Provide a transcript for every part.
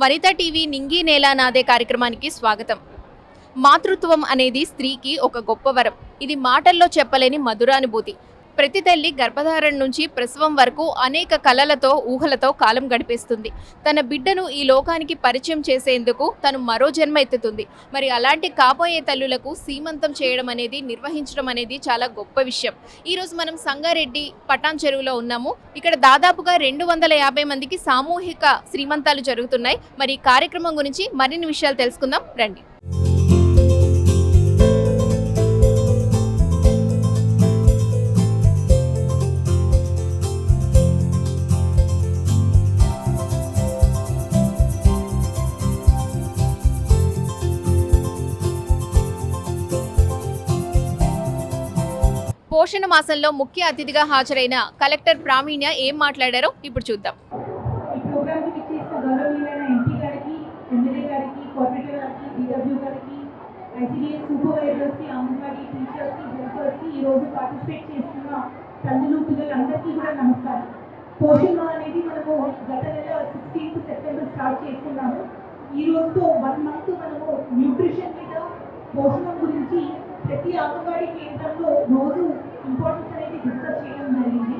వనిత TV నింగి నేల నాదే కార్యక్రమానికి స్వాగతం. మాతృత్వం అనేది స్త్రీకి ఒక గొప్ప వరం. ఇది మాటల్లో చెప్పలేని మధురానుభూతి. ప్రతి తల్లి గర్భధారణ నుంచి ప్రసవం వరకు అనేక కలలతో ఊహలతో కాలం గడిపేస్తుంది. తన బిడ్డను ఈ లోకానికి పరిచయం చేసేందుకు తను మరో జన్మ ఎత్తుతుంది. మరి అలాంటి కాబోయే తల్లులకు సీమంతం చేయడం అనేది నిర్వహించడం అనేది చాలా గొప్ప విషయం. ఈరోజు మనం సంగారెడ్డి పటాన్ చెరువులో ఉన్నాము. ఇక్కడ దాదాపుగా రెండు వందల యాభై మందికి సామూహిక శ్రీమంతాలు జరుగుతున్నాయి. మరి ఈ కార్యక్రమం గురించి మరిన్ని విషయాలు తెలుసుకుందాం. రండి. పోషణ మాసంలో ముఖ్య అతిథిగా హాజరైన కలెక్టర్ ప్రావీణ్య ఏం మాట్లాడారో ఇప్పుడు చూద్దాం. పోషణ అనేది మనము గత నెల సిక్స్టీన్త్ సెప్టెంబర్ స్టార్ట్ చేస్తున్నాము. ఈ రోజుతో వన్ మంత్ మనము న్యూట్రిషన్ మీద పోషణం గురించి ప్రతి అంగన్వాడీ కేంద్రంలో రోజు ఇంపార్టెన్స్ అనేది డిస్కస్ చేయడం జరిగింది.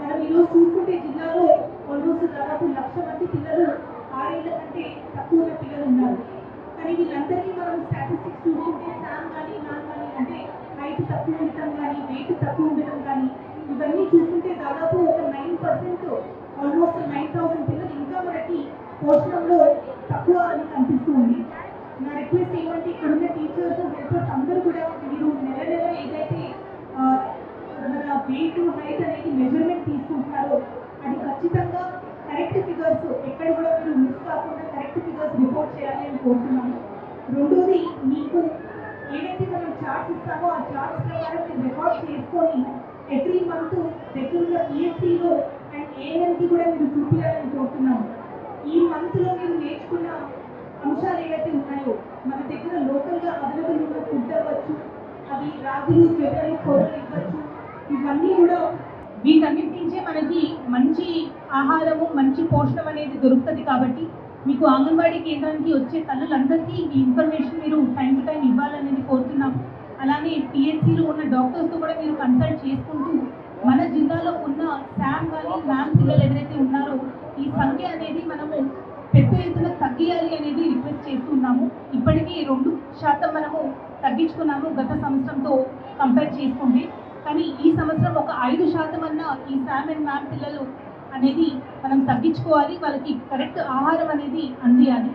మనం ఈరోజు చూసుకుంటే జిల్లాలో ఆల్మోస్ట్ దాదాపు లక్ష మంది పిల్లలు ఆరేళ్ళ కంటే తక్కువ ఉన్న పిల్లలు ఉన్నారు. కానీ వీళ్ళందరికీ మనం స్టాటిస్టిక్స్ చూసుకుంటే శామ్ కానీ నాన్ కానీ అంటే హైట్ తక్కువ ఉండటం కానీ వెయిట్ తక్కువ ఉండటం కానీ ఇవన్నీ చూసుకుంటే దాదాపు ఒక nine percent almost nine thousand పిల్లలు ఇంకా మనకి పోషణంలో తక్కువ అని కనిపిస్తూ ఉంది. నా రిక్వెస్ట్ ఏమంటే ఇక్కడ ఉన్న టీచర్స్ హెల్పర్స్ అందరూ కూడా మీరు మన వెయిట్ హైట్ అనేది మెజర్మెంట్ తీసుకుంటున్నారో. అది ఖచ్చితంగా కరెక్ట్ ఫిగర్స్ ఎక్కడ కూడా మీరు మిస్ కాకుండా కరెక్ట్ ఫిగర్స్ రిపోర్ట్ చేయాలి అని కోరుతున్నాము. రెండోది మీకు ఏదైతే మనం చార్ట్స్ ఇస్తామో ఆ చార్ట్స్ ప్రకారం మీరు రికార్డ్ చేసుకొని ఎవ్రీ మంత్ దగ్గర ఈఎస్సీలో అండ్ ఏఎన్కి కూడా మీరు చూపించాలని కోరుతున్నాము. ఈ మంత్లో మీరు నేర్చుకున్న అంశాలు ఏవైతే ఉన్నాయో మన దగ్గర లోకల్గా అవైలబుల్ ఉన్న ఫుడ్ అవ్వచ్చు అవి రాగులు జొన్నలు కూరలు ఇవ్వచ్చు ఇవన్నీ కూడా వీటన్నిటి నుంచే మనకి మంచి ఆహారము మంచి పోషణం అనేది దొరుకుతుంది కాబట్టి మీకు అంగన్వాడీ కేంద్రానికి వచ్చే తల్లులందరికీ ఈ ఇన్ఫర్మేషన్ మీరు టైం టు టైం ఇవ్వాలనేది కోరుతున్నాం. అలానే పిహెచ్సిలో ఉన్న డాక్టర్స్తో కూడా మీరు కన్సల్ట్ చేసుకుంటూ మన జిల్లాలో ఉన్న శామ్ కానీ మ్యామ్ పిల్లలు ఎవరైతే ఉన్నారో ఈ సంఖ్య అనేది మనము పెద్ద ఎత్తున తగ్గియాలి అనేది రిక్వెస్ట్ చేస్తున్నాము. ఇప్పటికీ రెండు శాతం మనము తగ్గించుకున్నాము గత సంవత్సరంతో కంపేర్ చేసుకుంటే కానీ ఈ సంవత్సరం ఒక ఐదు శాతం అన్న ఈ శామ్ అండ్ మ్యామ్ పిల్లలు అనేది మనం తగ్గించుకోవాలి. వాళ్ళకి కరెక్ట్ ఆహారం అనేది అందియాలి.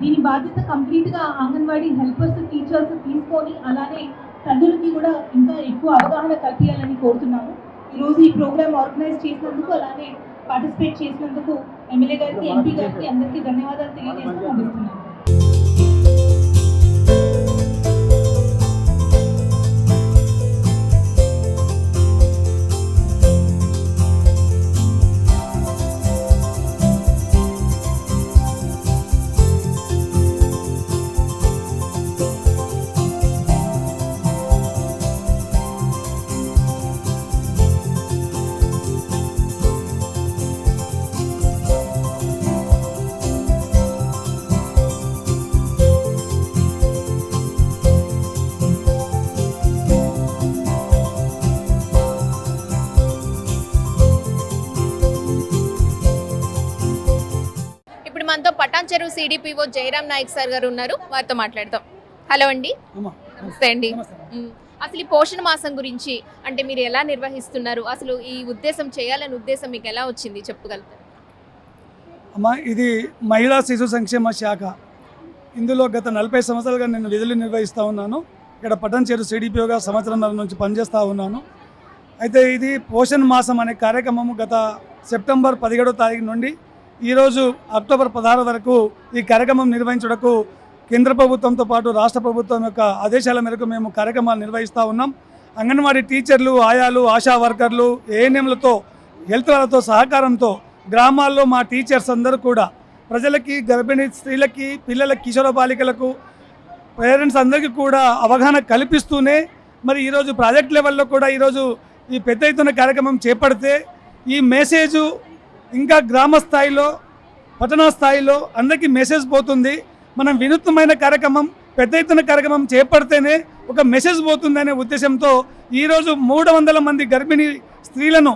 దీని బాధ్యత కంప్లీట్గా అంగన్వాడీ హెల్పర్స్ టీచర్స్ తీసుకొని అలానే తల్లులకి కూడా ఇంకా ఎక్కువ అవగాహన కల్పించాలని కోరుతున్నాము. ఈరోజు ఈ ప్రోగ్రామ్ ఆర్గనైజ్ చేసినందుకు అలానే పార్టిసిపేట్ చేసినందుకు ఎమ్మెల్యే గారికి ఎంపీ గారికి అందరికీ ధన్యవాదాలు తెలియజేస్తూ ముగిస్తున్నాను. చెరువు సిడిపిఓ జయరామ్ నాయక్ సార్ గారు ఉన్నారు. వారితో మాట్లాడదాం. హలో అండి. అమ్మా నమస్తే అండి. అసలు ఈ పోషణ మాసం గురించి అంటే మీరు ఎలా నిర్వహిస్తున్నారు? అసలు ఈ ఉద్దేశం చేయాలని ఉద్దేశం మీకు ఎలా వచ్చింది? చెప్పగలుగుతారు? అమ్మా ఇది మహిళా శిశు సంక్షేమ శాఖ. ఇందులో గత నలభై సంవత్సరాలుగా నేను విధులు నిర్వహిస్తూ ఉన్నాను. ఇక్కడ పట్టణ చేరు సిడిపిఓగా సంవత్సరం నుంచి పనిచేస్తూ ఉన్నాను. అయితే ఇది పోషణ్ మాసం అనే కార్యక్రమము గత సెప్టెంబర్ పదిహేడో తారీఖు నుండి ఈరోజు అక్టోబర్ పదహారు వరకు ఈ కార్యక్రమం నిర్వహించుటకు కేంద్ర ప్రభుత్వంతో పాటు రాష్ట్ర ప్రభుత్వం యొక్క ఆదేశాల మేరకు మేము కార్యక్రమాలు నిర్వహిస్తూ ఉన్నాం. అంగన్వాడీ టీచర్లు ఆయాలు ఆశా వర్కర్లు ఏఎన్ఎంలతో హెల్త్ వాళ్ళతో సహకారంతో గ్రామాల్లో మా టీచర్స్ అందరూ కూడా ప్రజలకి గర్భిణీ స్త్రీలకి పిల్లల కిషోర బాలికలకు పేరెంట్స్ అందరికీ కూడా అవగాహన కల్పిస్తూనే మరి ఈరోజు ప్రాజెక్ట్ లెవెల్లో కూడా ఈరోజు ఈ పెద్ద ఎత్తున కార్యక్రమం చేపడితే ఈ మెసేజ్ ఇంకా గ్రామ స్థాయిలో పట్టణ స్థాయిలో అందరికీ మెసేజ్ పోతుంది. మనం వినూత్నమైన కార్యక్రమం పెద్ద ఎత్తున కార్యక్రమం చేపడితేనే ఒక మెసేజ్ పోతుందనే ఉద్దేశంతో ఈరోజు మూడు వందల మంది గర్భిణీ స్త్రీలను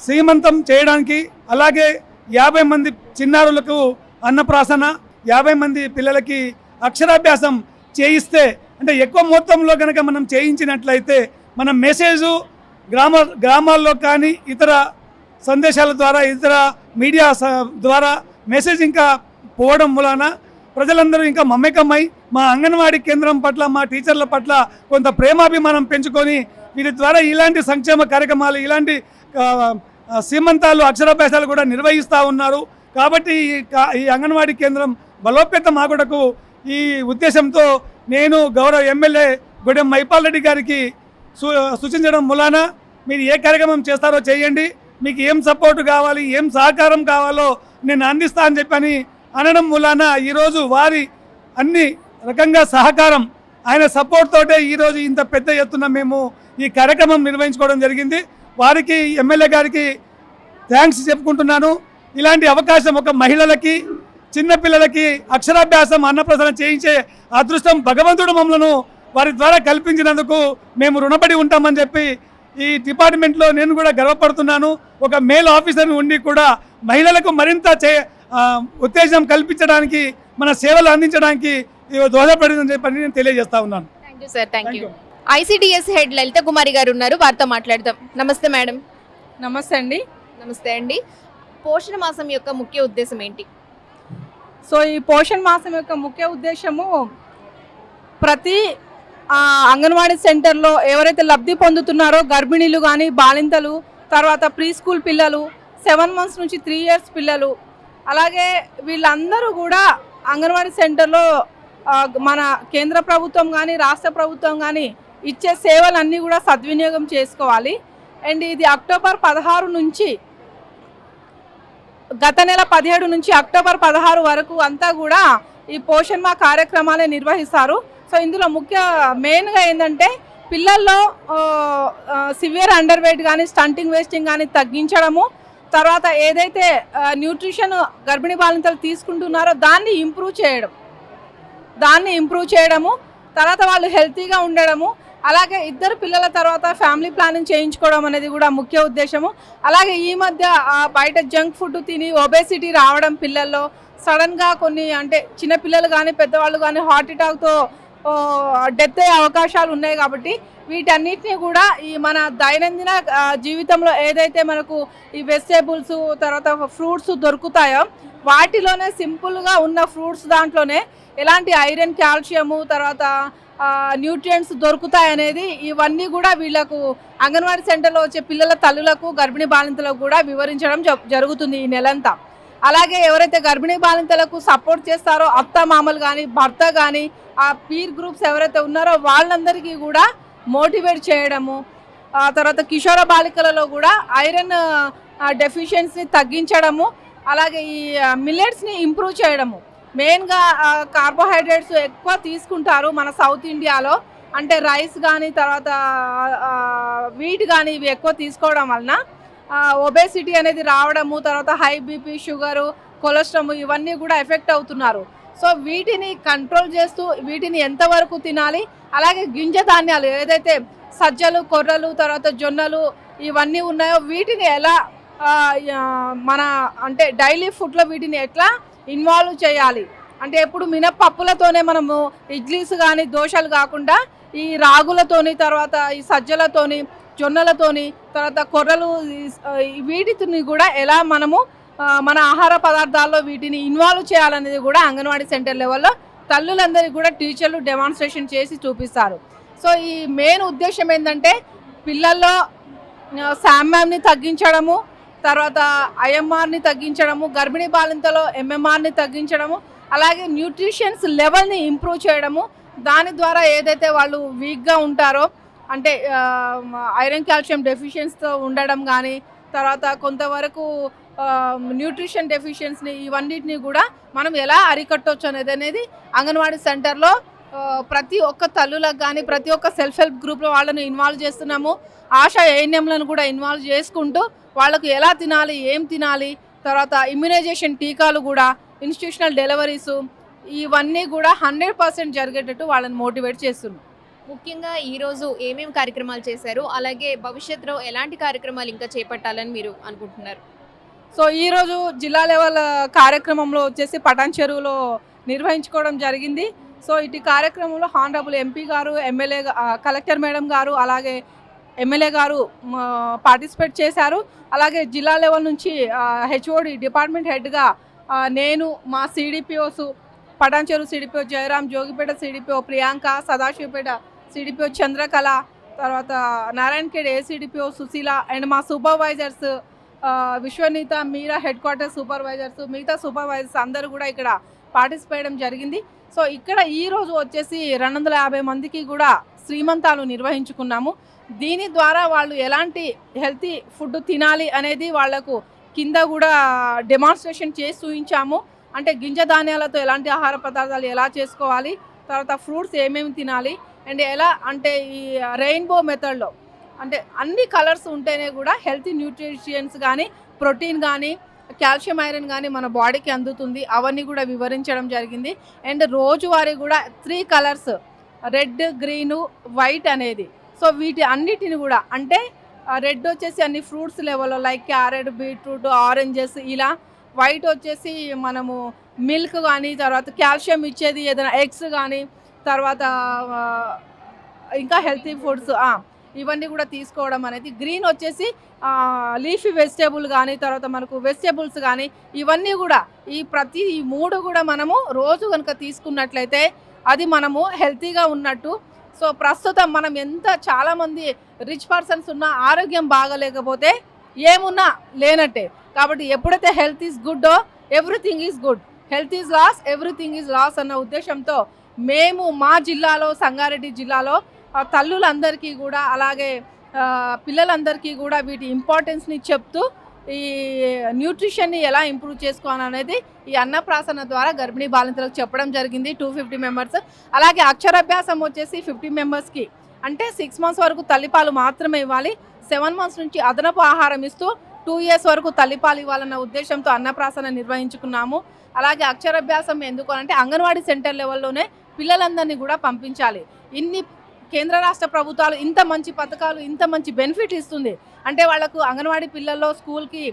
శ్రీమంతం చేయడానికి అలాగే యాభై మంది చిన్నారులకు అన్నప్రాసన యాభై మంది పిల్లలకి అక్షరాభ్యాసం చేయిస్తే అంటే ఎక్కువ మొత్తంలో కనుక మనం చేయించినట్లయితే మన మెసేజు గ్రామ గ్రామాల్లో కానీ ఇతర సందేశాల ద్వారా ఇతర మీడియా ద్వారా మెసేజ్ ఇంకా పోవడం వలన ప్రజలందరూ ఇంకా మమ్మకమై మా అంగన్వాడీ కేంద్రం పట్ల మా టీచర్ల పట్ల కొంత ప్రేమాభిమానం పెంచుకొని వీరి ద్వారా ఇలాంటి సంక్షేమ కార్యక్రమాలు ఇలాంటి సీమంతాలు అక్షరాభ్యాసాలు కూడా నిర్వహిస్తూ ఉన్నారు. కాబట్టి ఈ అంగన్వాడీ కేంద్రం బలోపేతం ఆగుటకు ఈ ఉద్దేశంతో నేను గౌరవ ఎమ్మెల్యే గొడెం మైపాల్ రెడ్డి గారికి సు సూచించడం మూలాన మీరు ఏ కార్యక్రమం చేస్తారో చేయండి. మీకు ఏం సపోర్ట్ కావాలి ఏం సహకారం కావాలో నేను అందిస్తా అని చెప్పని అనడం మూలాన ఈరోజు వారి అన్ని రకంగా సహకారం ఆయన సపోర్ట్ తోటే ఈరోజు ఇంత పెద్ద ఎత్తున మేము ఈ కార్యక్రమం నిర్వహించుకోవడం జరిగింది. వారికి ఎమ్మెల్యే గారికి థ్యాంక్స్ చెప్పుకుంటున్నాను. ఇలాంటి అవకాశం ఒక మహిళలకి చిన్నపిల్లలకి అక్షరాభ్యాసం అన్నప్రసరణ చేయించే అదృష్టం భగవంతుడు మమ్మలను వారి ద్వారా కల్పించినందుకు మేము రుణపడి ఉంటామని చెప్పి ఈ డిపార్ట్మెంట్లో నేను కూడా గర్వపడుతున్నాను. ఒక మేల్ ఆఫీసర్ ఉండి కూడా మహిళలకు మరింత చే ఆ, ఉత్తేజం కల్పించడానికి మన సేవలు అందించడానికి దోహదపడిందని చెప్పి నేను తెలియజేస్తా ఉన్నాను. Sir thank you. ICDS head Lalitha Kumari గారు ఉన్నారు. వారితో మాట్లాడదాం. నమస్తే మేడం. నమస్తే అండి. నమస్తే అండి. పోషణ మాసం యొక్క ముఖ్య ఉద్దేశం ఏంటి? సో ఈ పోషణ్ మాసం యొక్క ముఖ్య ఉద్దేశము ప్రతి అంగన్వాడీ సెంటర్లో ఎవరైతే లబ్ధి పొందుతున్నారో గర్భిణీలు కానీ బాలింతలు తర్వాత ప్రీ స్కూల్ పిల్లలు సెవెన్ మంత్స్ నుంచి త్రీ ఇయర్స్ పిల్లలు అలాగే వీళ్ళందరూ కూడా అంగన్వాడీ సెంటర్లో మన కేంద్ర ప్రభుత్వం కానీ రాష్ట్ర ప్రభుత్వం కానీ ఇచ్చే సేవలన్నీ కూడా సద్వినియోగం చేసుకోవాలి. అండ్ ఇది అక్టోబర్ పదహారు నుంచి గత నెల పదిహేడు నుంచి అక్టోబర్ పదహారు వరకు అంతా కూడా ఈ పోషణ్ మా కార్యక్రమాలే నిర్వహిస్తారు. సో ఇందులో ముఖ్య మెయిన్గా ఏంటంటే పిల్లల్లో సివియర్ అండర్ వెయిట్ కానీ స్టంటింగ్ వేస్టింగ్ కానీ తగ్గించడము తర్వాత ఏదైతే న్యూట్రిషన్ గర్భిణీ బాలింతలు తీసుకుంటున్నారో దాన్ని ఇంప్రూవ్ చేయడం. దాన్ని ఇంప్రూవ్ చేయడము తర్వాత వాళ్ళు హెల్తీగా ఉండడము అలాగే ఇద్దరు పిల్లల తర్వాత ఫ్యామిలీ ప్లానింగ్ చేయించుకోవడం అనేది కూడా ముఖ్య ఉద్దేశము. అలాగే ఈ మధ్య బయట జంక్ ఫుడ్ తిని ఒబేసిటీ రావడం పిల్లల్లో సడన్గా కొన్ని అంటే చిన్న పిల్లలు కానీ పెద్దవాళ్ళు కానీ హార్ట్ అటాక్తో డెత్ అయ్యే అవకాశాలు ఉన్నాయి కాబట్టి వీటన్నిటిని కూడా ఈ మన దైనందిన జీవితంలో ఏదైతే మనకు ఈ వెజిటేబుల్స్ తర్వాత ఫ్రూట్స్ దొరుకుతాయో వాటిలోనే సింపుల్గా ఉన్న ఫ్రూట్స్ దాంట్లోనే ఎలాంటి ఐరన్ కాల్షియము తర్వాత న్యూట్రియంట్స్ దొరుకుతాయనేది ఇవన్నీ కూడా వీళ్ళకు అంగన్వాడీ సెంటర్లో వచ్చే పిల్లల తల్లులకు గర్భిణీ బాలింతలకు కూడా వివరించడం జ- జరుగుతుంది ఈ నెలంతా. అలాగే ఎవరైతే గర్భిణీ బాలింతలకు సపోర్ట్ చేస్తారో అత్త మామలు కానీ భర్త కానీ ఆ పీర్ గ్రూప్స్ ఎవరైతే ఉన్నారో వాళ్ళందరికీ కూడా మోటివేట్ చేయడము ఆ తర్వాత కిషోర బాలికలలో కూడా ఐరన్ డెఫిషియన్సీని తగ్గించడము అలాగే ఈ మిల్లెట్స్ని ఇంప్రూవ్ చేయడము. మెయిన్గా కార్బోహైడ్రేట్స్ ఎక్కువ తీసుకుంటారు మన సౌత్ ఇండియాలో. అంటే రైస్ కానీ తర్వాత వీట్ కానీ ఇవి ఎక్కువ తీసుకోవడం వలన ఒబేసిటీ అనేది రావడము తర్వాత హై బీపీ షుగరు కొలెస్ట్రాల్ ఇవన్నీ కూడా ఎఫెక్ట్ అవుతున్నారు. సో వీటిని కంట్రోల్ చేస్తూ వీటిని ఎంతవరకు తినాలి? అలాగే గింజ ధాన్యాలు ఏదైతే సజ్జలు కొర్రలు తర్వాత జొన్నలు ఇవన్నీ ఉన్నాయో వీటిని ఎలా మన అంటే డైలీ ఫుడ్లో వీటిని ఎట్లా ఇన్వాల్వ్ చేయాలి? అంటే ఎప్పుడు మినపప్పులతోనే మనము ఇడ్లీస్ కానీ దోశలు కాకుండా ఈ రాగులతోని తర్వాత ఈ సజ్జలతోని జొన్నలతోని తర్వాత కొర్రలు వీటిని కూడా ఎలా మనము మన ఆహార పదార్థాల్లో వీటిని ఇన్వాల్వ్ చేయాలనేది కూడా అంగన్వాడీ సెంటర్ లెవెల్లో తల్లులందరికీ కూడా టీచర్లు డెమాన్స్ట్రేషన్ చేసి చూపిస్తారు. సో ఈ మెయిన్ ఉద్దేశం ఏంటంటే పిల్లల్లో శామ్యామ్ని తగ్గించడము తర్వాత ఐఎంఆర్ని తగ్గించడము గర్భిణీ బాలింతలో ఎంఎంఆర్ని తగ్గించడము అలాగే న్యూట్రిషన్స్ లెవెల్ని ఇంప్రూవ్ చేయడము దాని ద్వారా ఏదైతే వాళ్ళు వీక్గా ఉంటారో అంటే ఐరన్ కాల్షియం డెఫిషియన్స్తో ఉండడం కానీ తర్వాత కొంతవరకు న్యూట్రిషన్ డెఫిషియన్స్ని ఇవన్నిటిని కూడా మనం ఎలా అరికట్టవచ్చు అనేది అనేది అంగన్వాడీ సెంటర్లో ప్రతి ఒక్క తల్లులకు కానీ ప్రతి ఒక్క సెల్ఫ్ హెల్ప్ గ్రూప్లో వాళ్ళని ఇన్వాల్వ్ చేస్తున్నాము. ఆశా ఏఎన్ఎంలను కూడా ఇన్వాల్వ్ చేసుకుంటూ వాళ్ళకు ఎలా తినాలి ఏం తినాలి తర్వాత ఇమ్యునైజేషన్ టీకాలు కూడా ఇన్స్టిట్యూషనల్ డెలివరీస్ ఇవన్నీ కూడా హండ్రెడ్ పర్సెంట్ జరిగేటట్టు వాళ్ళని మోటివేట్ చేస్తున్నాం. ముఖ్యంగా ఈ రోజు ఏమేమి కార్యక్రమాలు చేశారు? అలాగే భవిష్యత్తులో ఎలాంటి కార్యక్రమాలు ఇంకా చేపట్టాలని మీరు అనుకుంటున్నారు? సో ఈరోజు జిల్లా లెవెల్ కార్యక్రమంలో వచ్చేసి పటాన్ చెరువులో నిర్వహించుకోవడం జరిగింది. సో ఇటు కార్యక్రమంలో హానరబుల్ ఎంపీ గారు ఎమ్మెల్యే కలెక్టర్ మేడం గారు అలాగే ఎమ్మెల్యే గారు పార్టిసిపేట్ చేశారు. అలాగే జిల్లా లెవెల్ నుంచి హెచ్ఓడి డిపార్ట్మెంట్ హెడ్గా నేను మా CDPOs Patancheru CDPO Jayaram Jogipet CDPO Priyanka Sadashivpet CDPO Chandrakala తర్వాత నారాయణఖేడ్ ఏసీడిపిఓ సుశీల అండ్ మా supervisors Vishwaneetha Meera head quarter supervisors మిగతా సూపర్వైజర్స్ అందరూ కూడా ఇక్కడ పార్టిసిపేయడం జరిగింది. సో ఇక్కడ ఈ రోజు వచ్చేసి రెండు వందల యాభై మందికి కూడా శ్రీమంతాలు నిర్వహించుకున్నాము. దీని ద్వారా వాళ్ళు ఎలాంటి హెల్తీ ఫుడ్ తినాలి అనేది వాళ్ళకు కింద కూడా డెమాన్స్ట్రేషన్ చేసి చూపించాము అంటే గింజ ధాన్యాలతో ఎలాంటి ఆహార పదార్థాలు ఎలా చేసుకోవాలి తర్వాత ఫ్రూట్స్ ఏమేమి తినాలి అండ్ ఎలా అంటే ఈ రెయిన్బో మెథడ్లో అంటే అన్ని కలర్స్ ఉంటేనే కూడా హెల్తీ న్యూట్రిషియన్స్ కానీ ప్రోటీన్ కానీ కాల్షియం ఐరన్ కానీ మన బాడీకి అందుతుంది. అవన్నీ కూడా వివరించడం జరిగింది. అండ్ రోజువారీ కూడా three colours red green white అనేది. సో వీటి అన్నిటిని కూడా అంటే రెడ్ వచ్చేసి అన్ని ఫ్రూట్స్ లెవెల్లో లైక్ క్యారెట్ బీట్రూట్ ఆరెంజెస్ ఇలా వైట్ వచ్చేసి మనము మిల్క్ కానీ తర్వాత కాల్షియం ఇచ్చేది ఏదైనా ఎగ్స్ కానీ తర్వాత ఇంకా హెల్తీ ఫుడ్స్ ఇవన్నీ కూడా తీసుకోవడం అనేది గ్రీన్ వచ్చేసి లీఫీ వెజిటేబుల్ కానీ తర్వాత మనకు వెజిటేబుల్స్ కానీ ఇవన్నీ కూడా ఈ ప్రతి ఈ మూడు కూడా మనము రోజు కనుక తీసుకున్నట్లయితే అది మనము హెల్తీగా ఉన్నట్టు. సో ప్రస్తుతం మనం ఎంత చాలామంది రిచ్ పర్సన్స్ ఉన్నా ఆరోగ్యం బాగలేకపోతే ఏమున్నా లేనట్టే. కాబట్టి ఎప్పుడైతే health is గుడ్డో everything is good. Health is loss everything is loss అన్న ఉద్దేశంతో మేము మా జిల్లాలో సంగారెడ్డి జిల్లాలో తల్లులందరికీ కూడా అలాగే పిల్లలందరికీ కూడా వీటి ఇంపార్టెన్స్ని చెప్తూ ఈ న్యూట్రిషన్ని ఎలా ఇంప్రూవ్ చేసుకోవాలనేది ఈ అన్నప్రాసన ద్వారా గర్భిణీ బాలింతలకు చెప్పడం జరిగింది టూ ఫిఫ్టీ మెంబర్స్. అలాగే అక్షరాభ్యాసం వచ్చేసి ఫిఫ్టీ మెంబర్స్కి. అంటే సిక్స్ మంత్స్ వరకు తల్లిపాలు మాత్రమే ఇవ్వాలి. సెవెన్ మంత్స్ నుంచి అదనపు ఆహారం ఇస్తూ టూ ఇయర్స్ వరకు తల్లిపాలు ఇవ్వాలన్న ఉద్దేశంతో అన్నప్రాసన నిర్వహించుకున్నాము. అలాగే అక్షరాభ్యాసం ఎందుకు అంటే అంగన్వాడీ సెంటర్ లెవెల్లోనే పిల్లలందరినీ కూడా పంపించాలి. ఇన్ని కేంద్ర రాష్ట్ర ప్రభుత్వాలు ఇంత మంచి పథకాలు ఇంత మంచి బెనిఫిట్ ఇస్తుంది. అంటే వాళ్ళకు అంగన్వాడీ పిల్లల్లో స్కూల్కి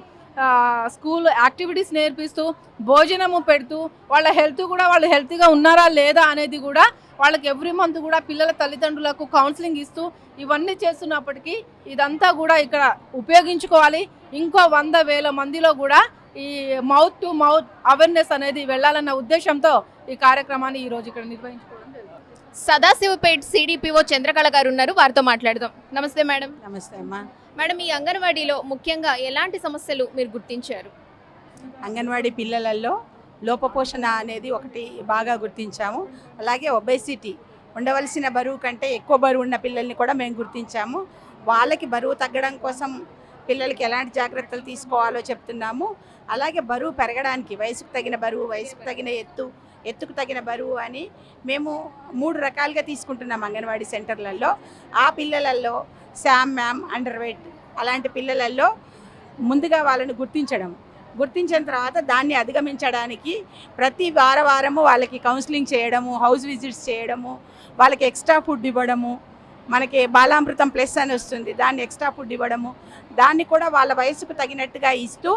స్కూల్ యాక్టివిటీస్ నేర్పిస్తూ భోజనము పెడుతూ వాళ్ళ హెల్త్ కూడా వాళ్ళు హెల్తీగా ఉన్నారా లేదా అనేది కూడా వాళ్ళకి ఎవ్రీ మంత్ కూడా పిల్లల తల్లిదండ్రులకు కౌన్సిలింగ్ ఇస్తూ ఇవన్నీ చేస్తున్నప్పటికీ ఇదంతా కూడా ఇక్కడ ఉపయోగించుకోవాలి. ఇంకో వంద వేల మందిలో కూడా ఈ మౌత్ టు మౌత్ అవేర్నెస్ అనేది వెళ్ళాలన్న ఉద్దేశంతో ఈ కార్యక్రమాన్ని ఈరోజు ఇక్కడ నిర్వహించుకోవడం జరిగింది. సదాశివపేట్ సిడిపిఓ చంద్రకళ గారు ఉన్నారు వారితో మాట్లాడదాం. నమస్తే మేడం. నమస్తే అమ్మా. మేడం ఈ అంగన్వాడీలో ముఖ్యంగా ఎలాంటి సమస్యలు మీరు గుర్తించారు? అంగన్వాడీ పిల్లలలో లోపపోషణ అనేది ఒకటి బాగా గుర్తించాము. అలాగే ఒబేసిటీ ఉండవలసిన బరువు కంటే ఎక్కువ బరువు ఉన్న పిల్లల్ని కూడా మేము గుర్తించాము. వాళ్ళకి బరువు తగ్గడం కోసం పిల్లలకి ఎలాంటి జాగ్రత్తలు తీసుకోవాలో చెప్తున్నాము. అలాగే బరువు పెరగడానికి వయసుకు తగిన బరువు వయసుకు తగిన ఎత్తు ఎత్తుకు తగిన బరువు అని మేము మూడు రకాలుగా తీసుకుంటున్నాం అంగన్వాడీ సెంటర్లలో. ఆ పిల్లలలో శామ్ మ్యామ్ అండర్ వెయిట్ అలాంటి పిల్లలలో ముందుగా వాళ్ళని గుర్తించడం. గుర్తించిన తర్వాత దాన్ని అధిగమించడానికి ప్రతి వార వారము వాళ్ళకి కౌన్సిలింగ్ చేయడము హౌస్ విజిట్స్ చేయడము వాళ్ళకి ఎక్స్ట్రా ఫుడ్ ఇవ్వడము మనకి బాలామృతం ప్లస్ అని వస్తుంది. దాన్ని ఎక్స్ట్రా ఫుడ్ ఇవ్వడము. దాన్ని కూడా వాళ్ళ వయసుకు తగినట్టుగా ఇస్తూ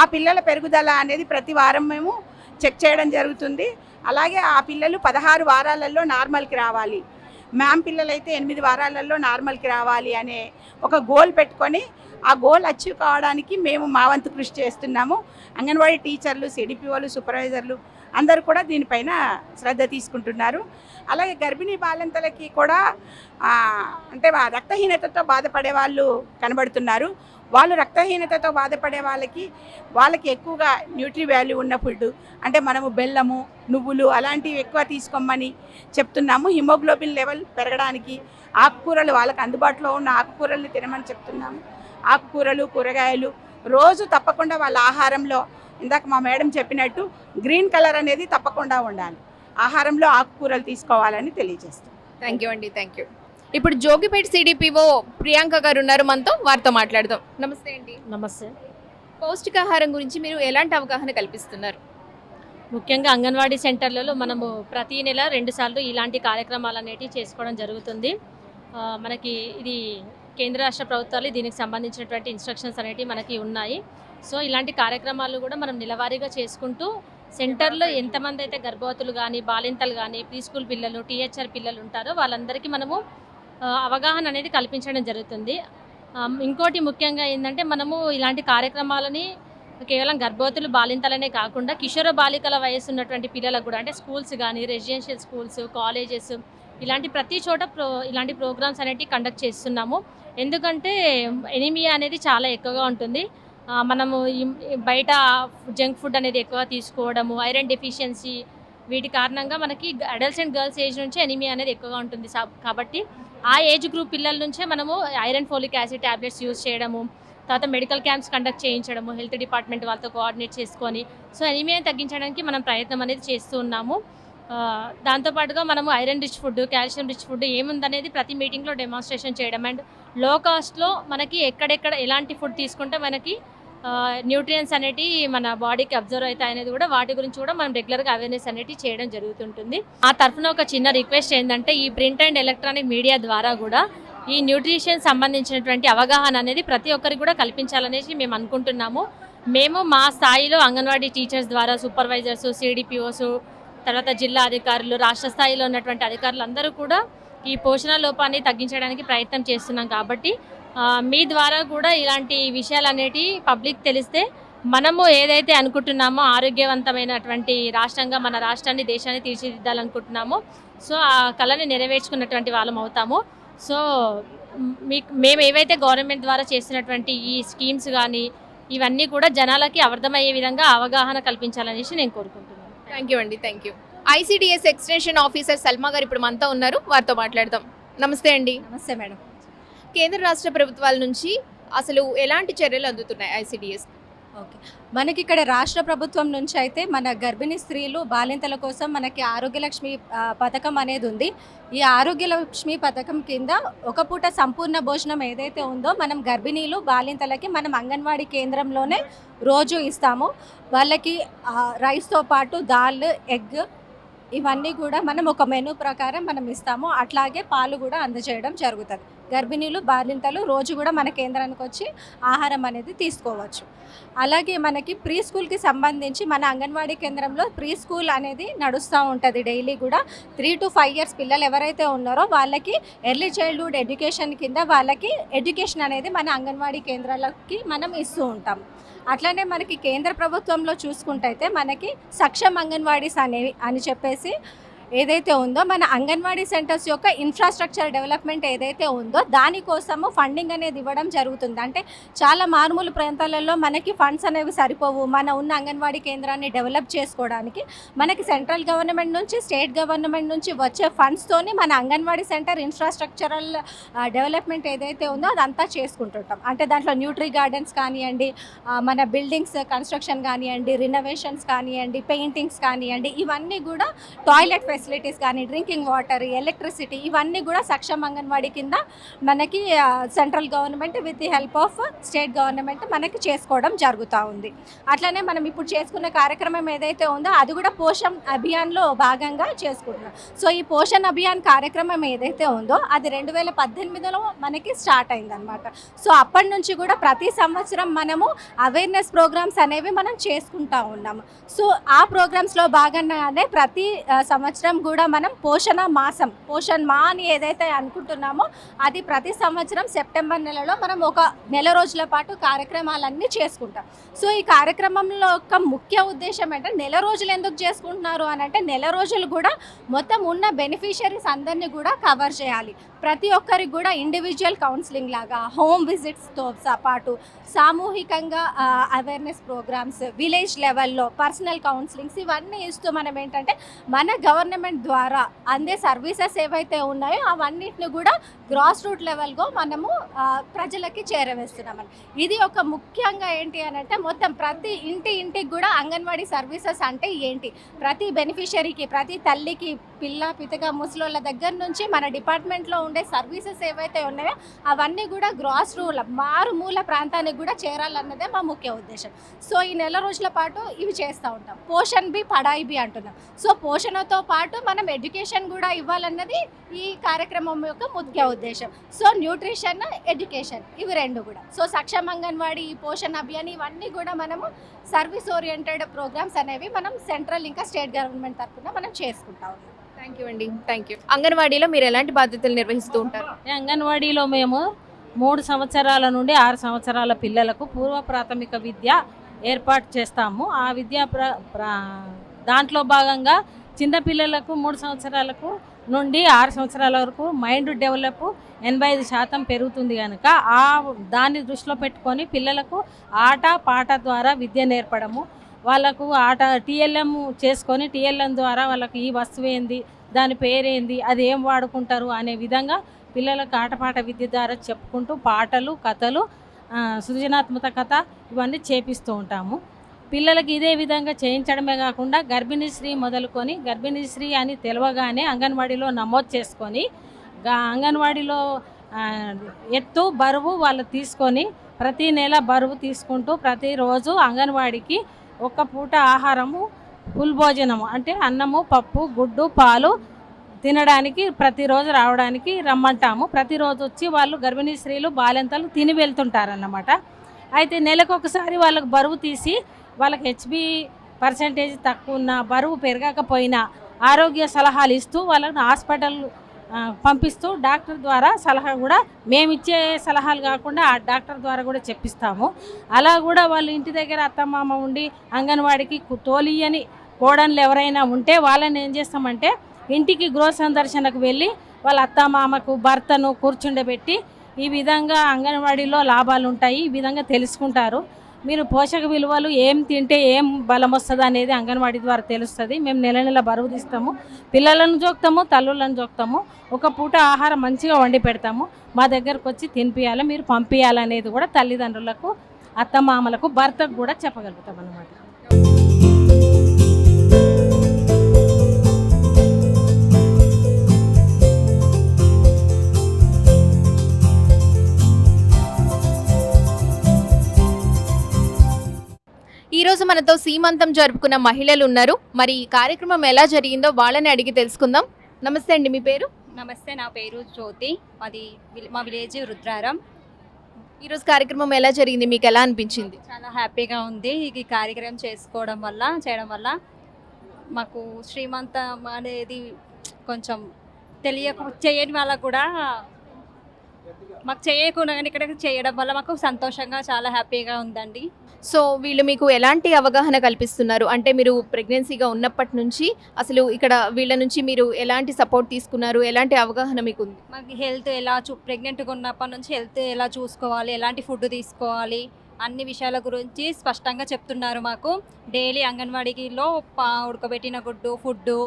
ఆ పిల్లల పెరుగుదల అనేది ప్రతి వారం మేము చెక్ చేయడం జరుగుతుంది. అలాగే ఆ పిల్లలు పదహారు వారాలలో నార్మల్కి రావాలి. మ్యామ్ పిల్లలైతే ఎనిమిది వారాలలో నార్మల్కి రావాలి అనే ఒక గోల్ పెట్టుకొని ఆ గోల్ అచీవ్ కావడానికి మేము మా వంతు కృషి చేస్తున్నాము. అంగన్వాడీ టీచర్లు సిడిపిఓలు సూపర్వైజర్లు అందరూ కూడా దీనిపైన శ్రద్ధ తీసుకుంటున్నారు. అలాగే గర్భిణీ బాలింతలకి కూడా అంటే రక్తహీనతతో బాధపడే వాళ్ళు కనబడుతున్నారు. వాళ్ళు రక్తహీనతతో బాధపడే వాళ్ళకి వాళ్ళకి ఎక్కువగా న్యూట్రీ వాల్యూ ఉన్న ఫుడ్ అంటే మనము బెల్లము నువ్వులు అలాంటివి ఎక్కువ తీసుకోమని చెప్తున్నాము. హిమోగ్లోబిన్ లెవెల్ పెరగడానికి ఆకుకూరలు వాళ్ళకి అందుబాటులో ఉన్న ఆకుకూరల్ని తినమని చెప్తున్నాము. ఆకుకూరలు కూరగాయలు రోజు తప్పకుండా వాళ్ళ ఆహారంలో ఇందాక మా మేడం చెప్పినట్టు గ్రీన్ కలర్ అనేది తప్పకుండా ఉండాలి. ఆహారంలో ఆకుకూరలు తీసుకోవాలని తెలియజేస్తాం థ్యాంక్ యూ అండి థ్యాంక్ యూ ఇప్పుడు జోగిపేట్ సిడిపిఓ ప్రియాంక గారు ఉన్నారు మనతో వారితో మాట్లాడదాం. నమస్తే అండి. నమస్తే. పౌష్టికాహారం గురించి మీరు ఎలాంటి అవగాహన కల్పిస్తున్నారు? ముఖ్యంగా అంగన్వాడీ సెంటర్లలో మనము ప్రతి నెల రెండు సార్లు ఇలాంటి కార్యక్రమాలు అనేటివి చేసుకోవడం జరుగుతుంది. మనకి ఇది కేంద్ర రాష్ట్ర ప్రభుత్వాలు దీనికి సంబంధించినటువంటి ఇన్స్ట్రక్షన్స్ అనేటివి మనకి ఉన్నాయి. సో ఇలాంటి కార్యక్రమాలు కూడా మనం నెలవారీగా చేసుకుంటూ సెంటర్లో ఎంతమంది అయితే గర్భవతులు కానీ బాలింతలు కానీ ప్రీ స్కూల్ పిల్లలు టీహెచ్ఆర్ పిల్లలు ఉంటారో వాళ్ళందరికీ మనము అవగాహన అనేది కల్పించడం జరుగుతుంది. ఇంకోటి ముఖ్యంగా ఏంటంటే మనము ఇలాంటి కార్యక్రమాలని కేవలం గర్భవతులు బాలింతలనే కాకుండా కిషోర బాలికల వయసు ఉన్నటువంటి పిల్లలకు కూడా అంటే స్కూల్స్ కానీ రెసిడెన్షియల్ స్కూల్స్ కాలేజెస్ ఇలాంటి ప్రతి చోట ప్రో ఇలాంటి ప్రోగ్రామ్స్ అనేటివి కండక్ట్ చేస్తున్నాము. ఎందుకంటే ఎనిమియా అనేది చాలా ఎక్కువగా ఉంటుంది. మనము బయట జంక్ ఫుడ్ అనేది ఎక్కువ తీసుకోవడము ఐరన్ డెఫిషియన్సీ వీటి కారణంగా మనకి అడల్ట్స్ అండ్ గర్ల్స్ ఏజ్ నుంచి ఎనిమియా అనేది ఎక్కువగా ఉంటుంది. కాబట్టి ఆ ఏజ్ గ్రూప్ పిల్లల నుంచే మనము iron folic acid tablets use చేయడము తర్వాత మెడికల్ క్యాంప్స్ కండక్ట్ చేయించడము హెల్త్ డిపార్ట్మెంట్ వాళ్ళతో కోఆర్డినేట్ చేసుకొని సో ఎనిమియాని తగ్గించడానికి మనం ప్రయత్నం అనేది చేస్తూ ఉన్నాము. దాంతోపాటుగా మనము iron rich food calcium rich food ఏముందనేది ప్రతి మీటింగ్లో డెమాన్స్ట్రేషన్ చేయడం అండ్ లో కాస్ట్లో మనకి ఎక్కడెక్కడ ఎలాంటి ఫుడ్ తీసుకుంటే మనకి న్యూట్రియన్స్ అనేటి మన బాడీకి అబ్జర్వ్ అవుతాయి అనేది కూడా వాటి గురించి కూడా మనం రెగ్యులర్గా అవేర్నెస్ అనేటివి చేయడం జరుగుతుంటుంది. ఆ తరఫున ఒక చిన్న రిక్వెస్ట్ ఏంటంటే ఈ ప్రింట్ అండ్ ఎలక్ట్రానిక్ మీడియా ద్వారా కూడా ఈ న్యూట్రిషన్ సంబంధించినటువంటి అవగాహన అనేది ప్రతి ఒక్కరికి కూడా కల్పించాలనేసి మేము అనుకుంటున్నాము. మేము మా స్థాయిలో అంగన్వాడీ టీచర్స్ ద్వారా సూపర్వైజర్స్ సిడిపిఓస్ తర్వాత జిల్లా అధికారులు రాష్ట్ర స్థాయిలో ఉన్నటువంటి అధికారులు అందరూ కూడా ఈ పోషణ లోపాన్ని తగ్గించడానికి ప్రయత్నం చేస్తున్నాం కాబట్టి మీ ద్వారా కూడా ఇలాంటి విషయాలు అనేటివి పబ్లిక్ తెలిస్తే మనము ఏదైతే అనుకుంటున్నామో ఆరోగ్యవంతమైనటువంటి రాష్ట్రంగా మన రాష్ట్రాన్ని దేశాన్ని తీర్చిదిద్దాలనుకుంటున్నామో సో ఆ కళని నెరవేర్చుకున్నటువంటి వాళ్ళం అవుతాము. సో మీకు మేము ఏవైతే గవర్నమెంట్ ద్వారా చేస్తున్నటువంటి ఈ స్కీమ్స్ కానీ ఇవన్నీ కూడా జనాలకి అర్థమయ్యే విధంగా అవగాహన కల్పించాలనేసి నేను కోరుకుంటున్నాను. థ్యాంక్ యూ అండి thank you ICDS extension officer Salma గారు ఇప్పుడు మనతో ఉన్నారు. వారితో మాట్లాడదాం. నమస్తే అండి. నమస్తే మేడం. కేంద్ర రాష్ట్ర ప్రభుత్వాల నుంచి అసలు ఎలాంటి చర్యలు అందుతున్నాయి ఐసిడిఎస్? ఓకే. మనకి ఇక్కడ రాష్ట్ర ప్రభుత్వం నుంచి అయితే మన గర్భిణీ స్త్రీలు బాలింతల కోసం మనకి ఆరోగ్యలక్ష్మి పథకం అనేది ఉంది. ఈ ఆరోగ్యలక్ష్మి పథకం కింద ఒక పూట సంపూర్ణ భోజనం ఏదైతే ఉందో మనం గర్భిణీలు బాలింతలకి మనం అంగన్వాడీ కేంద్రంలోనే రోజు ఇస్తాము. వాళ్ళకి రైస్తో పాటు దాల్ ఎగ్ ఇవన్నీ కూడా మనం ఒక మెనూ ప్రకారం మనం ఇస్తాము. అట్లాగే పాలు కూడా అందజేయడం జరుగుతుంది. గర్భిణీలు బాలింతలు రోజు కూడా మన కేంద్రానికి వచ్చి ఆహారం అనేది తీసుకోవచ్చు. అలాగే మనకి ప్రీ స్కూల్కి సంబంధించి మన అంగన్వాడీ కేంద్రంలో ప్రీ స్కూల్ అనేది నడుస్తూ ఉంటుంది డైలీ కూడా. త్రీ టు ఫైవ్ ఇయర్స్ పిల్లలు ఎవరైతే ఉన్నారో వాళ్ళకి ఎర్లీ చైల్డ్హుడ్ ఎడ్యుకేషన్ కింద వాళ్ళకి ఎడ్యుకేషన్ అనేది మన అంగన్వాడీ కేంద్రాలకి మనం ఇస్తూ ఉంటాం. అట్లనే మనకి కేంద్ర ప్రభుత్వంలో చూసుకుంటైతే మనకి సక్షమ్ అంగన్వాడీస్ అనేవి అని చెప్పేసి ఏదైతే ఉందో మన అంగన్వాడీ సెంటర్స్ యొక్క ఇన్ఫ్రాస్ట్రక్చర్ డెవలప్మెంట్ ఏదైతే ఉందో దానికోసము ఫండింగ్ అనేది ఇవ్వడం జరుగుతుంది. అంటే చాలా మారుమూల ప్రాంతాలలో మనకి ఫండ్స్ అనేవి సరిపోవు. మన ఉన్న అంగన్వాడీ కేంద్రాన్ని డెవలప్ చేసుకోవడానికి మనకి సెంట్రల్ గవర్నమెంట్ నుంచి స్టేట్ గవర్నమెంట్ నుంచి వచ్చే ఫండ్స్తోని మన అంగన్వాడీ సెంటర్ ఇన్ఫ్రాస్ట్రక్చరల్ డెవలప్మెంట్ ఏదైతే ఉందో అదంతా చేసుకుంటుంటాం. అంటే దాంట్లో న్యూట్రీ గార్డెన్స్ కానివ్వండి మన బిల్డింగ్స్ కన్స్ట్రక్షన్ కానివ్వండి రినోవేషన్స్ కానివ్వండి పెయింటింగ్స్ కానివ్వండి ఇవన్నీ కూడా టాయిలెట్ ఫెసిలిటీస్ కానీ డ్రింకింగ్ వాటర్ ఎలక్ట్రిసిటీ ఇవన్నీ కూడా సక్షమ అంగన్వాడీ కింద మనకి central government with the help of state government మనకి చేసుకోవడం జరుగుతూ ఉంది. అట్లనే మనం ఇప్పుడు చేసుకున్న కార్యక్రమం ఏదైతే ఉందో అది కూడా పోషణ్ అభియాన్లో భాగంగా చేసుకుంటున్నాం. సో ఈ పోషణ్ అభియాన్ కార్యక్రమం ఏదైతే ఉందో అది రెండు వేల పద్దెనిమిదిలో మనకి స్టార్ట్ అయిందనమాట సో అప్పటి నుంచి కూడా ప్రతి సంవత్సరం మనము అవేర్నెస్ ప్రోగ్రామ్స్ అనేవి మనం చేసుకుంటా ఉన్నాము. సో ఆ ప్రోగ్రామ్స్లో భాగంగానే ప్రతి సంవత్సరం సంవత్సరం కూడా మనం పోషణ మాసం పోషణ్ మా అని ఏదైతే అనుకుంటున్నామో అది ప్రతి సంవత్సరం సెప్టెంబర్ నెలలో మనం ఒక నెల రోజుల పాటు కార్యక్రమాలన్నీ చేసుకుంటాం. సో ఈ కార్యక్రమంలో యొక్క ముఖ్య ఉద్దేశం ఏంటంటే నెల రోజులు ఎందుకు చేసుకుంటున్నారు అని అంటే నెల రోజులు కూడా మొత్తం ఉన్న బెనిఫిషరీస్ అందరినీ కూడా కవర్ చేయాలి. ప్రతి ఒక్కరికి కూడా ఇండివిజువల్ కౌన్సిలింగ్ లాగా హోమ్ విజిట్స్తో పాటు సామూహికంగా అవేర్నెస్ ప్రోగ్రామ్స్ విలేజ్ లెవెల్లో పర్సనల్ కౌన్సిలింగ్స్ ఇవన్నీ ఇస్తూ మనం ఏంటంటే మన గవర్నమెంట్ ద్వారా అందే సర్వీసెస్ ఏవైతే ఉన్నాయో అవన్నిటిని కూడా గ్రాస్ రూట్ లెవెల్గా మనము ప్రజలకి చేరవేస్తున్నామని ఇది ఒక ముఖ్యంగా ఏంటి అని అంటే మొత్తం ప్రతి ఇంటి ఇంటికి కూడా అంగన్వాడీ సర్వీసెస్ అంటే ఏంటి? ప్రతి బెనిఫిషరీకి ప్రతి తల్లికి పిల్ల పితక ముసలోళ్ళ దగ్గర నుంచి మన డిపార్ట్మెంట్లో ఉండే సర్వీసెస్ ఏవైతే ఉన్నాయో అవన్నీ కూడా గ్రాస్ రూల్ మారుమూల ప్రాంతానికి కూడా చేరాలన్నదే మా ముఖ్య ఉద్దేశం. సో ఈ నెల రోజుల పాటు ఇవి చేస్తూ ఉంటాం. పోషన్ బి పడాయి బి అంటున్నాం. సో పోషణతో పాటు మనం ఎడ్యుకేషన్ కూడా ఇవ్వాలన్నది ఈ కార్యక్రమం యొక్క ముఖ్య ఉద్దేశం. సో న్యూట్రిషన్ ఎడ్యుకేషన్ ఇవి రెండు కూడా. సో సక్షమ అంగన్వాడీ ఈ పోషణ్ అభియాన్ ఇవన్నీ కూడా మనము సర్వీస్ ఓరియంటెడ్ ప్రోగ్రామ్స్ అనేవి మనం సెంట్రల్ ఇంకా స్టేట్ గవర్నమెంట్ తరఫున మనం చేసుకుంటా ఉన్నాం. థ్యాంక్ యూ అండి. Thank you. అంగన్వాడీలో మీరు ఎలాంటి బాధ్యతలు నిర్వహిస్తూ ఉంటారు? అంగన్వాడీలో మేము మూడు సంవత్సరాల నుండి ఆరు సంవత్సరాల పిల్లలకు పూర్వ ప్రాథమిక విద్య ఏర్పాటు చేస్తాము. ఆ విద్యా ప్ర ప్ర- దాంట్లో భాగంగా చిన్నపిల్లలకు మూడు సంవత్సరాలకు నుండి ఆరు సంవత్సరాల వరకు మైండ్ డెవలప్ ఎనభై ఐదు శాతం పెరుగుతుంది కనుక ఆ దాన్ని దృష్టిలో పెట్టుకొని పిల్లలకు ఆట పాట ద్వారా విద్య నేర్పడము. వాళ్ళకు ఆట టీఎల్ఎం చేసుకొని టీఎల్ఎం ద్వారా వాళ్ళకి ఈ వస్తువు ఏంది దాని పేరేంది అది ఏం వాడుకుంటారు అనే విధంగా పిల్లలకు ఆటపాట విద్య ద్వారా చెప్పుకుంటూ పాటలు కథలు సృజనాత్మక కథ ఇవన్నీ చేపిస్తూ ఉంటాము. పిల్లలకి ఇదే విధంగా చేయించడమే కాకుండా గర్భిణీ స్త్రీ మొదలుకొని గర్భిణీ స్త్రీ అని తెలవగానే అంగన్వాడీలో నమోదు చేసుకొని అంగన్వాడీలో ఎత్తు బరువు వాళ్ళు తీసుకొని ప్రతి నెల బరువు తీసుకుంటూ ప్రతిరోజు అంగన్వాడికి ఒక్క పూట ఆహారము ఫుల్ భోజనము అంటే అన్నము పప్పు గుడ్డు పాలు తినడానికి ప్రతిరోజు రావడానికి రమ్మంటాము. ప్రతిరోజు వచ్చి వాళ్ళు గర్భిణీ స్త్రీలు బాలెంతలు తిని వెళ్తుంటారన్నమాట. అయితే నెలకు ఒకసారి వాళ్ళకు బరువు తీసి వాళ్ళకి హెచ్బి పర్సంటేజ్ తక్కువ ఉన్న బరువు పెరగకపోయినా ఆరోగ్య సలహాలు ఇస్తూ వాళ్ళని హాస్పిటల్ పంపిస్తూ డాక్టర్ ద్వారా సలహా కూడా మేము ఇచ్చే సలహాలు కాకుండా ఆ డాక్టర్ ద్వారా కూడా చెప్పిస్తాము. అలా కూడా వాళ్ళు ఇంటి దగ్గర అత్తమామ ఉండి అంగన్వాడికి తోలియని కోడన్లు ఎవరైనా ఉంటే వాళ్ళని ఏం చేస్తామంటే ఇంటికి గృహ సందర్శనకు వెళ్ళి వాళ్ళ అత్తమామకు భర్తను కూర్చుండబెట్టి ఈ విధంగా అంగన్వాడీలో లాభాలు ఉంటాయి ఈ విధంగా తెలుసుకుంటారు. మీరు పోషక విలువలు ఏం తింటే ఏం బలం వస్తుంది అనేది అంగన్వాడీ ద్వారా తెలుస్తుంది. మేము నెల నెల బరువు తీస్తాము. పిల్లలను జోక్తాము తల్లులను జోక్తాము. ఒక పూట ఆహారం మంచిగా వండి పెడతాము. మా దగ్గరకు వచ్చి తినిపించాలి మీరు పంపించాలనేది కూడా తల్లిదండ్రులకు అత్తమామలకు భర్తకు కూడా చెప్పగలుగుతాం అన్నమాట ఈ రోజు మనతో సీమంతం జరుపుకున్న మహిళలు ఉన్నారు. మరి ఈ కార్యక్రమం ఎలా జరిగిందో వాళ్ళని అడిగి తెలుసుకుందాం. నమస్తే అండి మీ పేరు? నమస్తే నా పేరు జ్యోతి. మాది విల్- మా విలేజ్ రుద్రారం. ఈ రోజు కార్యక్రమం ఎలా జరిగింది? మీకు ఎలా అనిపించింది? చాలా హ్యాపీగా ఉంది. ఈ కార్యక్రమం చేసుకోవడం వల్ల చేయడం వల్ల మాకు శ్రీమంతం అనేది కొంచెం తెలియక చేయని వాళ్ళకు కూడా మాకు చేయకుండా కానీ ఇక్కడ చేయడం వల్ల మాకు సంతోషంగా చాలా హ్యాపీగా ఉందండి. సో వీళ్ళు మీకు ఎలాంటి అవగాహన కల్పిస్తున్నారు? అంటే మీరు ప్రెగ్నెన్సీగా ఉన్నప్పటి నుంచి అసలు ఇక్కడ వీళ్ళ నుంచి మీరు ఎలాంటి సపోర్ట్ తీసుకున్నారు? ఎలాంటి అవగాహన మీకు ఉంది మాకు హెల్త్ ఎలా చూ ప్రెగ్నెంట్గా ఉన్నప్పటి నుంచి హెల్త్ ఎలా చూసుకోవాలి? ఎలాంటి ఫుడ్ తీసుకోవాలి? అన్ని విషయాల గురించి స్పష్టంగా చెప్తున్నారు మాకు. డైలీ అంగన్వాడీలో పా ఉడకబెట్టిన గుడ్డు ఫుడ్డు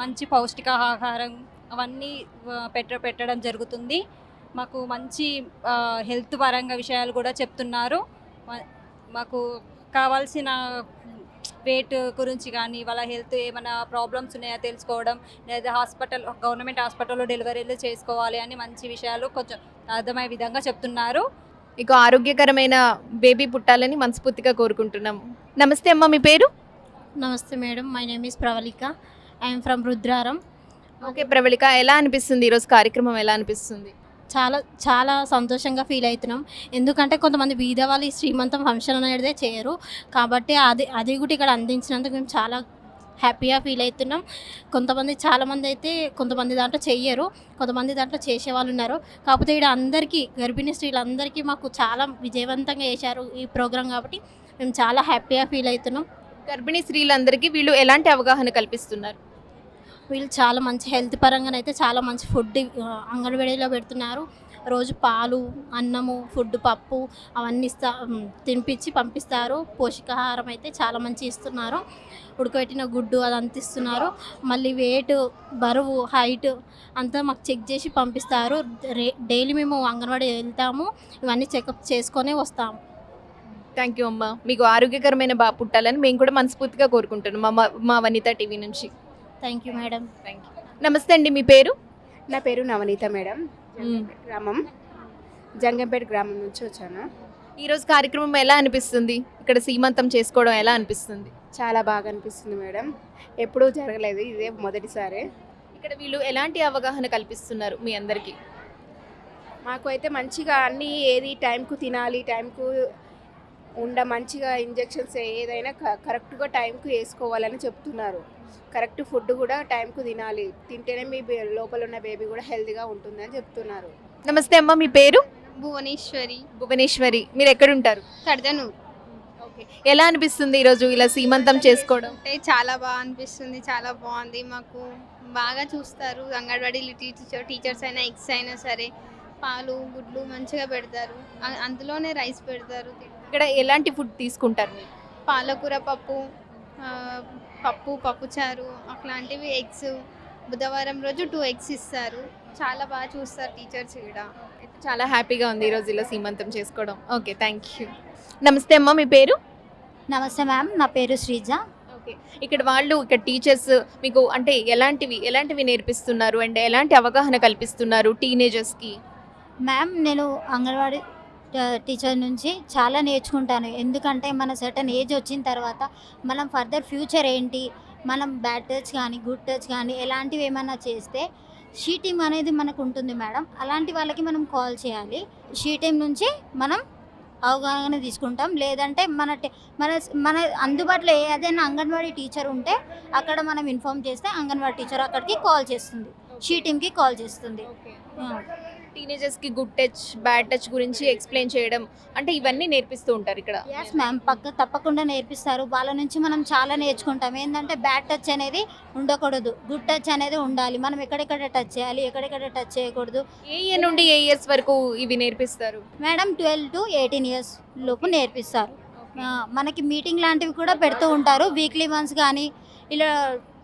మంచి పౌష్టికాహారం అవన్నీ పెట్ట పెట్టడం జరుగుతుంది. మాకు మంచి హెల్త్ పరంగా విషయాలు కూడా చెప్తున్నారు. మా- మాకు కావాల్సిన వెయిట్ గురించి కానీ వాళ్ళ హెల్త్ ఏమైనా ప్రాబ్లమ్స్ ఉన్నాయో తెలుసుకోవడం లేదా హాస్పిటల్ గవర్నమెంట్ హాస్పిటల్లో డెలివరీలు చేసుకోవాలి అని మంచి విషయాలు కొంచెం అర్థమయ్యే విధంగా చెప్తున్నారు. మీకు ఆరోగ్యకరమైన బేబీ పుట్టాలని మనస్ఫూర్తిగా కోరుకుంటున్నాం నమస్తే అమ్మ మీ పేరు? నమస్తే madam my name is Pravalika. I'm from Rudraram. Okay Pravalika ఎలా అనిపిస్తుంది? ఈరోజు కార్యక్రమం ఎలా అనిపిస్తుంది? చాలా చాలా సంతోషంగా ఫీల్ అవుతున్నాం. ఎందుకంటే కొంతమంది బీద వాళ్ళు ఈ శ్రీమంతం ఫంక్షన్ అనేది చేయరు. కాబట్టి అది అది కూడా ఇక్కడ అందించినందుకు మేము చాలా హ్యాపీగా ఫీల్ అవుతున్నాం. కొంతమంది చాలామంది అయితే కొంతమంది దాంట్లో చెయ్యరు. కొంతమంది దాంట్లో చేసే వాళ్ళు ఉన్నారు. కాకపోతే ఇక్కడ అందరికీ గర్భిణీ స్త్రీలందరికీ మాకు చాలా విజయవంతంగా చేశారు ఈ ప్రోగ్రాం కాబట్టి మేము చాలా హ్యాపీగా ఫీల్ అవుతున్నాం. గర్భిణీ స్త్రీలందరికీ వీళ్ళు ఎలాంటి అవగాహన కల్పిస్తున్నారు? వీళ్ళు చాలా మంచి హెల్త్ పరంగానైతే చాలా మంచి ఫుడ్ అంగన్వాడీలో పెడుతున్నారు. రోజు పాలు అన్నము ఫుడ్ పప్పు అవన్నీ ఇస్తా తినిపించి పంపిస్తారు. పోషకాహారం అయితే చాలా మంచి ఇస్తున్నారు. ఉడకబెట్టిన గుడ్డు అదంతా ఇస్తున్నారు. మళ్ళీ వెయిట్ బరువు హైట్ అంతా మాకు చెక్ చేసి పంపిస్తారు. రే డైలీ మేము అంగన్వాడీ వెళ్తాము. ఇవన్నీ చెకప్ చేసుకొని వస్తాము. థ్యాంక్ యూ అమ్మ. మీకు ఆరోగ్యకరమైన బా పుట్టాలని మేము కూడా మనస్ఫూర్తిగా కోరుకుంటున్నాం. మా మా వనిత టీవీ నుంచి. Thank you madam thank you నమస్తే అండి మీ పేరు? నా పేరు నవనీత మేడం. గ్రామం. జంగంపేట గ్రామం నుంచి వచ్చాను. ఈరోజు కార్యక్రమం ఎలా అనిపిస్తుంది? ఇక్కడ సీమంతం చేసుకోవడం ఎలా అనిపిస్తుంది? చాలా బాగా అనిపిస్తుంది మేడం. ఎప్పుడూ జరగలేదు ఇదే మొదటిసారి. ఇక్కడ వీళ్ళు ఎలాంటి అవగాహన కల్పిస్తున్నారు మీ అందరికీ? మాకు అయితే మంచిగా అన్నీ ఏది టైంకు తినాలి టైంకు ఉండ మంచిగా ఇంజెక్షన్స్ ఏదైనా క- కరెక్ట్గా టైంకు వేసుకోవాలని చెప్తున్నారు. కరెక్ట్ ఫుడ్ కూడా టైంకు తినాలి. తింటేనే మీ లోపల ఉన్న బేబీ కూడా హెల్తీగా ఉంటుందని చెప్తున్నారు. నమస్తే అమ్మ మీ పేరు? భువనేశ్వరి. భువనేశ్వరి. మీరు ఎక్కడుంటారు? కడదను ఓకే. ఎలా అనిపిస్తుంది ఈరోజు ఇలా సీమంతం చేసుకోవడం? అంటే చాలా బాగా అనిపిస్తుంది చాలా బాగుంది. మాకు బాగా చూస్తారు. అంగన్వాడీ టీచర్ టీచర్స్ అయినా ఎగ్స్ అయినా సరే పాలు గుడ్లు మంచిగా పెడతారు. అందులోనే రైస్ పెడతారు. ఇక్కడ ఎలాంటి ఫుడ్ తీసుకుంటారు పాలకూర పప్పు పప్పు పప్పుచారు అట్లాంటివి ఎగ్స్. బుధవారం రోజు టూ ఎగ్స్ ఇస్తారు. చాలా బాగా చూస్తారు టీచర్స్ కూడా. అయితే చాలా హ్యాపీగా ఉంది ఈరోజు ఇలా సీమంతం చేసుకోవడం. ఓకే థ్యాంక్ యూ నమస్తే అమ్మ మీ పేరు? నమస్తే మ్యామ్ నా పేరు శ్రీజ. ఓకే ఇక్కడ వాళ్ళు ఇక్కడ టీచర్స్ మీకు అంటే ఎలాంటివి ఎలాంటివి నేర్పిస్తున్నారు? అండ్ ఎలాంటి అవగాహన కల్పిస్తున్నారు టీనేజర్స్కి మ్యామ్ నేను అంగన్వాడీ టీచర్ నుంచి చాలా నేర్చుకుంటాను. ఎందుకంటే మన సర్టన్ ఏజ్ వచ్చిన తర్వాత మనం ఫర్దర్ ఫ్యూచర్ ఏంటి మనం బ్యాడ్ టచ్ కానీ గుడ్ టచ్ కానీ ఎలాంటివి ఏమైనా చేస్తే షీ టీమ్ అనేది మనకు ఉంటుంది మేడం. అలాంటి వాళ్ళకి మనం కాల్ చేయాలి. షీ టీమ్ నుంచి మనం అవగాహన తీసుకుంటాం. లేదంటే మన మన మన అందుబాటులో ఏదైనా అంగన్వాడీ టీచర్ ఉంటే అక్కడ మనం ఇన్ఫామ్ చేస్తే అంగన్వాడీ టీచర్ అక్కడికి కాల్ చేస్తుంది. షీ టీమ్కి కాల్ చేస్తుంది. టీనేజర్స్కి గుడ్ టచ్ బ్యాడ్ టచ్ గురించి ఎక్స్ప్లెయిన్ చేయడం అంటే ఇవన్నీ నేర్పిస్తూ ఉంటారు ఇక్కడ. ఎస్ మ్యామ్ పక్క తప్పకుండా నేర్పిస్తారు. వాళ్ళ నుంచి మనం చాలా నేర్చుకుంటాం. ఏంటంటే బ్యాడ్ టచ్ అనేది ఉండకూడదు. గుడ్ టచ్ అనేది ఉండాలి. మనం ఎక్కడెక్కడ టచ్ చేయాలి ఎక్కడెక్కడ టచ్ చేయకూడదు. ఏ ఇయర్ నుండి ఏ ఇయర్స్ వరకు ఇవి నేర్పిస్తారు? Madam twelve to eighteen years లోపు నేర్పిస్తారు. మనకి మీటింగ్ లాంటివి కూడా పెడుతూ ఉంటారు. వీక్లీ వన్స్ కానీ ఇలా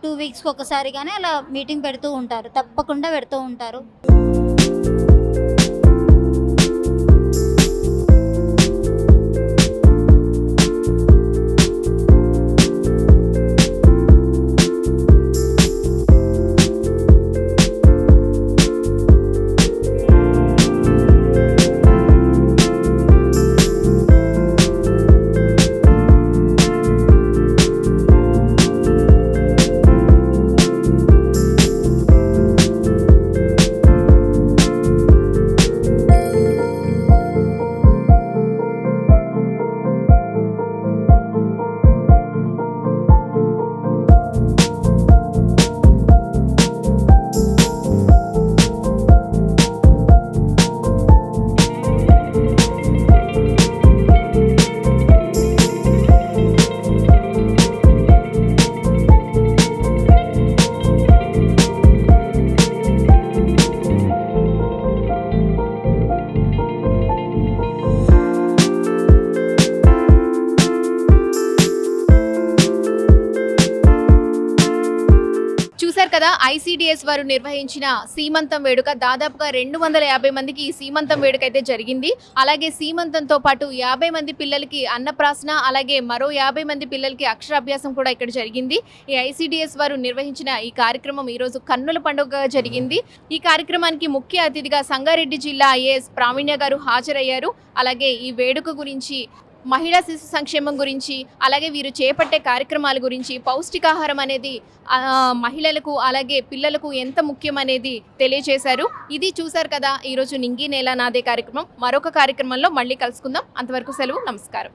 టూ వీక్స్కి ఒకసారి కానీ అలా మీటింగ్ పెడుతూ ఉంటారు. తప్పకుండా పెడుతూ ఉంటారు. చూశారు కదా ఐసీడిఎస్ వారు నిర్వహించిన సీమంతం వేడుక. దాదాపుగా రెండు వందల యాభై మందికి ఈ సీమంతం వేడుక అయితే జరిగింది. అలాగే సీమంతంతో పాటు యాభై మంది పిల్లలకి అన్నప్రాసన అలాగే మరో యాభై మంది పిల్లలకి అక్షరాభ్యాసం కూడా ఇక్కడ జరిగింది. ఈ ఐసీడిఎస్ వారు నిర్వహించిన ఈ కార్యక్రమం ఈరోజు కన్నుల పండుగగా జరిగింది. ఈ కార్యక్రమానికి ముఖ్య అతిథిగా సంగారెడ్డి జిల్లా ఐఏఎస్ ప్రావీణ్య గారు హాజరయ్యారు. అలాగే ఈ వేడుక గురించి మహిళా శిశు సంక్షేమం గురించి అలాగే వీరు చేపట్టే కార్యక్రమాల గురించి పౌష్టికాహారం అనేది మహిళలకు అలాగే పిల్లలకు ఎంత ముఖ్యం అనేది తెలియజేశారు. ఇది చూశారు కదా ఈరోజు నింగి నేల నాదే కార్యక్రమం. మరొక కార్యక్రమంలో మళ్ళీ కలుసుకుందాం. అంతవరకు సెలవు నమస్కారం.